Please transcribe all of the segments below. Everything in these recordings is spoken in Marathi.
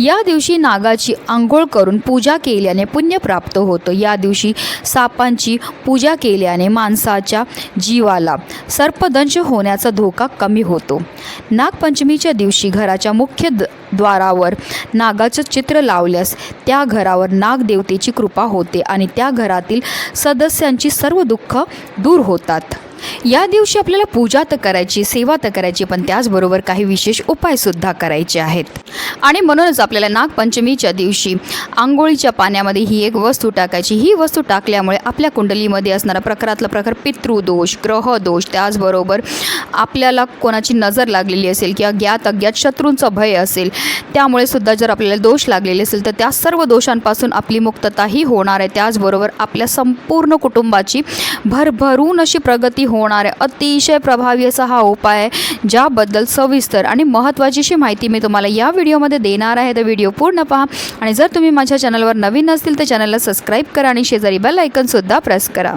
या दिवशी नागाची आंघोळ करून पूजा केल्याने पुण्य प्राप्त होतं. या दिवशी सापांची पूजा केल्याने माणसाच्या जीवाला सर्पदंश होण्याचा धोका कमी होतो. नागपंचमीच्या दिवशी घराच्या मुख्य द द्वारावर नागाचं चित्र लावल्यास त्या घरावर नागदेवतेची कृपा होते आणि त्या घरातील सदस्यांची सर्व दुःख दूर होतात. या दिवशी आपल्याला पूजा तर करायची सेवा तर करायची पण त्याचबरोबर काही विशेष उपायसुद्धा करायचे आहेत. आणि म्हणूनच आपल्याला नागपंचमीच्या दिवशी आंघोळीच्या पाण्यामध्ये ही एक वस्तू टाकायची. ही वस्तू टाकल्यामुळे आपल्या कुंडलीमध्ये असणारा प्रकारातला प्रकार पितृदोष ग्रहदोष त्याचबरोबर आपल्याला कोणाची नजर लागलेली असेल किंवा ज्ञात अज्ञात शत्रूंचा भय असेल त्यामुळे सुद्धा जर आपल्याला दोष लागलेले असेल तर त्या सर्व दोषांपासून आपली मुक्तताही होणार आहे. त्याचबरोबर आपल्या संपूर्ण कुटुंबाची भरभरून अशी प्रगती होणारे अतिशय प्रभावी असा हा उपाय आहे ज्याबद्दल सविस्तर आणि महत्त्वाचीशी माहिती मी तुम्हाला या व्हिडिओमध्ये देणार आहे. तर व्हिडिओ पूर्ण पहा आणि जर तुम्ही माझ्या चॅनलवर नवीन असतील तर चॅनलला सबस्क्राईब करा आणि शेजारी बेल ऐकनसुद्धा प्रेस करा.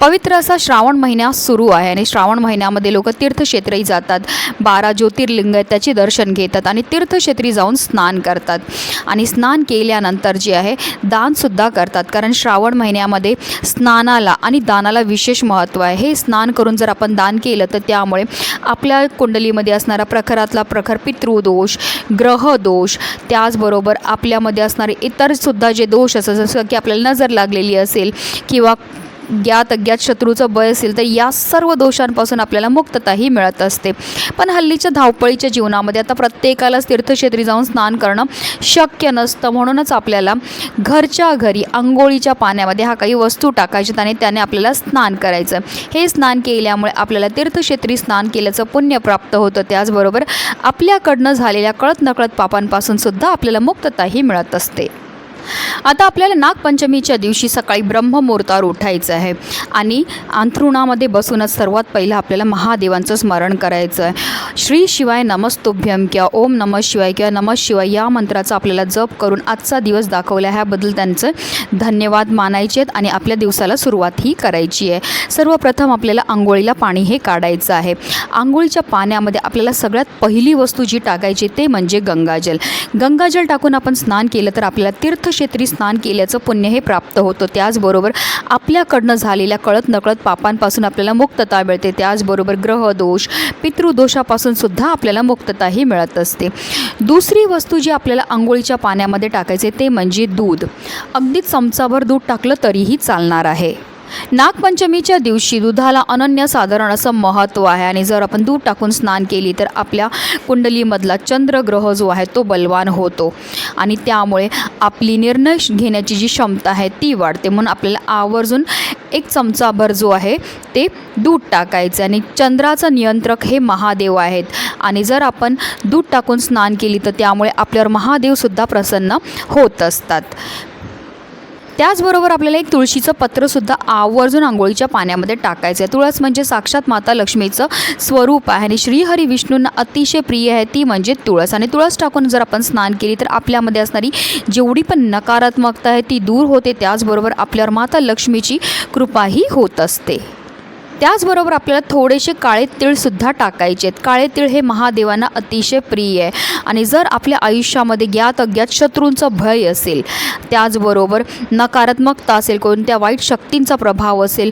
पवित्र असा श्रावण महिना सुरू आहे आणि श्रावण महिन्यामध्ये लोक तीर्थक्षेत्रही जातात. बारा ज्योतिर्लिंग आहेत त्याचे दर्शन घेतात आणि तीर्थक्षेत्री जाऊन स्नान करतात. आणि स्नान केल्यानंतर जे आहे दानसुद्धा करतात. कारण श्रावण महिन्यामध्ये स्नानाला आणि दानाला विशेष महत्त्व आहे. हे स्नान करून जर आपण दान केलं तर त्यामुळे आपल्या कुंडलीमध्ये असणारा प्रखरातला प्रखर पितृदोष ग्रहदोष त्याचबरोबर आपल्यामध्ये असणारे इतरसुद्धा जे दोष असतात जसं की आपल्याला नजर लागलेली असेल किंवा ज्ञात अज्ञात शत्रूचं बय असेल तर या सर्व दोषांपासून आपल्याला मुक्तताही मिळत असते. पण हल्लीच्या धावपळीच्या जीवनामध्ये आता प्रत्येकालाच तीर्थक्षेत्री जाऊन स्नान करणं शक्य नसतं. म्हणूनच आपल्याला घरच्या घरी आंघोळीच्या पाण्यामध्ये हा काही वस्तू टाकायच्यात आणि त्याने आपल्याला स्नान करायचं. हे स्नान केल्यामुळे आपल्याला तीर्थक्षेत्री स्नान केल्याचं पुण्य प्राप्त होतं. त्याचबरोबर आपल्याकडनं झालेल्या कळत नकळत पापांपासून सुद्धा आपल्याला मुक्तताही मिळत असते. आता आपल्याला नागपंचमीच्या दिवशी सकाळी ब्रह्ममुहूर्तावर उठायचं आहे. आणि अंथरुणामध्ये बसूनच सर्वात पहिलं आपल्याला महादेवांचं स्मरण करायचं आहे. श्री शिवाय नमस्तुभ्यम किंवा ओम नमः शिवाय किंवा नमः शिवाय या मंत्राचा आपल्याला जप करून आजचा दिवस दाखवला ह्याबद्दल त्यांचं धन्यवाद मानायचे आहेत आणि आपल्या दिवसाला सुरुवात ही करायची आहे. सर्वप्रथम आपल्याला आंघोळीला पाणी हे काढायचं आहे. आंघोळीच्या पाण्यामध्ये आपल्याला सगळ्यात पहिली वस्तू जी टाकायची ते म्हणजे गंगाजल. गंगाजल टाकून आपण स्नान केलं तर आपल्याला तीर्थक्षेत्री स्नान केल्याचं पुण्य हे प्राप्त होतं. त्याचबरोबर आपल्याकडनं झालेल्या कळत नकळत पापांपासून आपल्याला मुक्तता मिळते. त्याचबरोबर ग्रहदोष पितृदोषापासून सुद्धा आपल्याला मुक्तताही मिळत असते. दुसरी वस्तू जी आपल्याला आंघोळीच्या पाण्यामध्ये टाकायचे ते म्हणजे दूध. अगदी चमचाभर दूध टाकलं तरीही चालणार आहे. नागपंचमीच्या दिवशी दुधाला अनन्यसाधारण असं महत्त्व आहे. आणि जर आपण दूध टाकून स्नान केली तर आपल्या कुंडलीमधला चंद्रग्रह जो आहे तो बलवान होतो. आणि त्यामुळे आपली निर्णय घेण्याची जी क्षमता आहे ती वाढते. म्हणून आपल्याला आवर्जून एक चमचाभर जो आहे ते दूध टाकायचं आणि चंद्राचं नियंत्रक हे महादेव आहेत. आणि जर आपण दूध टाकून स्नान केली तर त्यामुळे आपल्यावर महादेवसुद्धा प्रसन्न होत असतात. त्याचबरोबर आपल्याला एक तुळशीचं पत्रसुद्धा आवर्जून आंघोळीच्या पाण्यामध्ये टाकायचं आहे तुळस म्हणजे साक्षात माता लक्ष्मीचं स्वरूप आहे आणि श्रीहरी विष्णूंना अतिशय प्रिय आहे ती म्हणजे तुळस. आणि तुळस टाकून जर आपण स्नान केली तर आपल्यामध्ये असणारी जेवढी पण नकारात्मकता आहे ती दूर होते त्याचबरोबर आपल्यावर माता लक्ष्मीची कृपाही होत असते. त्याचबरोबर आपल्याला थोडेसे काळे तिळसुद्धा टाकायचे आहेत. काळे तिळ हे महादेवांना अतिशय प्रिय आहे. आणि जर आपल्या आयुष्यामध्ये ज्ञात अज्ञात शत्रूंचा भय असेल त्याचबरोबर नकारात्मकता असेल कोणत्या वाईट शक्तींचा प्रभाव असेल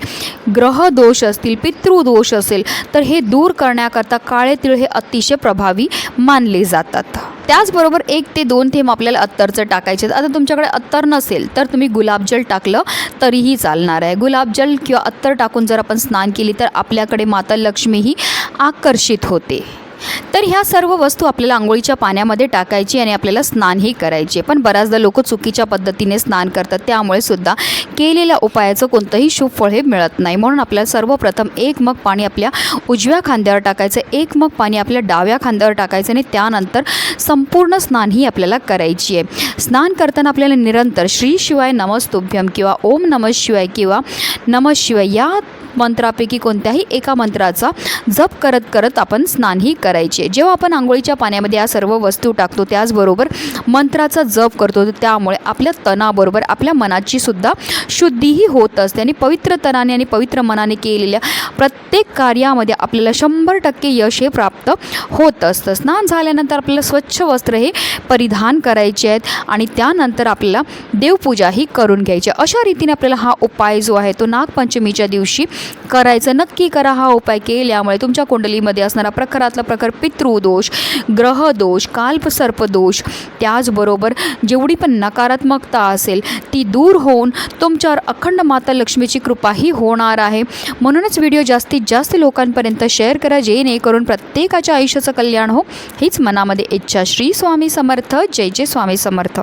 ग्रहदोष असतील पितृदोष असेल तर हे दूर करण्याकरता काळे तिळ हे अतिशय प्रभावी मानले जातात. त्याचबरोबर एक ते दोन थेंब आपल्याला अत्तरचं टाकायचे आता तुमच्याकडे अत्तर नसेल तर तुम्ही गुलाबजल टाकलं तरीही चालणार आहे. गुलाबजल किंवा अत्तर टाकून जर आपण स्नान केली तर आपल्याकडे माता लक्ष्मी ही आकर्षित होते. तर ह्या सर्व वस्तू आपल्याला आंघोळीच्या पाण्यामध्ये टाकायची आणि आपल्याला स्नानही करायचे. पण बऱ्याचदा लोक चुकीच्या पद्धतीने स्नान करतात. त्यामुळे सुद्धा केलेल्या उपायाचं कोणतंही शुभ फळ हे मिळत नाही. म्हणून आपल्याला सर्वप्रथम एक मग पाणी आपल्या उजव्या खांद्यावर टाकायचं एक मग पाणी आपल्या डाव्या खांद्यावर टाकायचं आणि त्यानंतर संपूर्ण स्नान ही आपल्याला करायची आहे. स्नान करताना आपल्याला निरंतर श्री शिवाय नमस्तुभ्यम किंवा ओम नमः शिवाय किंवा नमः शिवाय या मंत्रापैकी कोणत्याही एका मंत्राचा जप करत करत आपण स्नानही करायचे. जेव्हा आपण आंघोळीच्या पाण्यामध्ये या सर्व वस्तू टाकतो त्याचबरोबर मंत्राचा जप करतो तर त्यामुळे आपल्या तणाबरोबर आपल्या मनाची सुद्धा शुद्धीही होत असते आणि पवित्र तणाने आणि पवित्र मनाने केलेल्या प्रत्येक कार्यामध्ये आपल्याला शंभर टक्के यश हे प्राप्त होत असतं. स्नान झाल्यानंतर आपल्याला स्वच्छ वस्त्र हे परिधान करायचे आहेत आणि त्यानंतर आपल्याला देवपूजाही करून घ्यायची. अशा रीतीने आपल्याला हा उपाय जो आहे तो नागपंचमीच्या दिवशी करायचं. नक्की करा हा उपाय केल्यामुळे तुमच्या कुंडलीमध्ये असणारा प्रखरातला प्रखर पितृदोष ग्रहदोष काल्पसर्पदोष त्याचबरोबर जेवढी पण नकारात्मकता असेल ती दूर होऊन तुमच्यावर अखंड माता लक्ष्मीची कृपाही होणार आहे. म्हणूनच व्हिडिओ जास्तीत जास्त लोकांपर्यंत शेअर करा जेणेकरून प्रत्येकाच्या आयुष्याचं कल्याण हो. हीच मनामध्ये इच्छा. श्री स्वामी समर्थ. जय जय स्वामी समर्थ.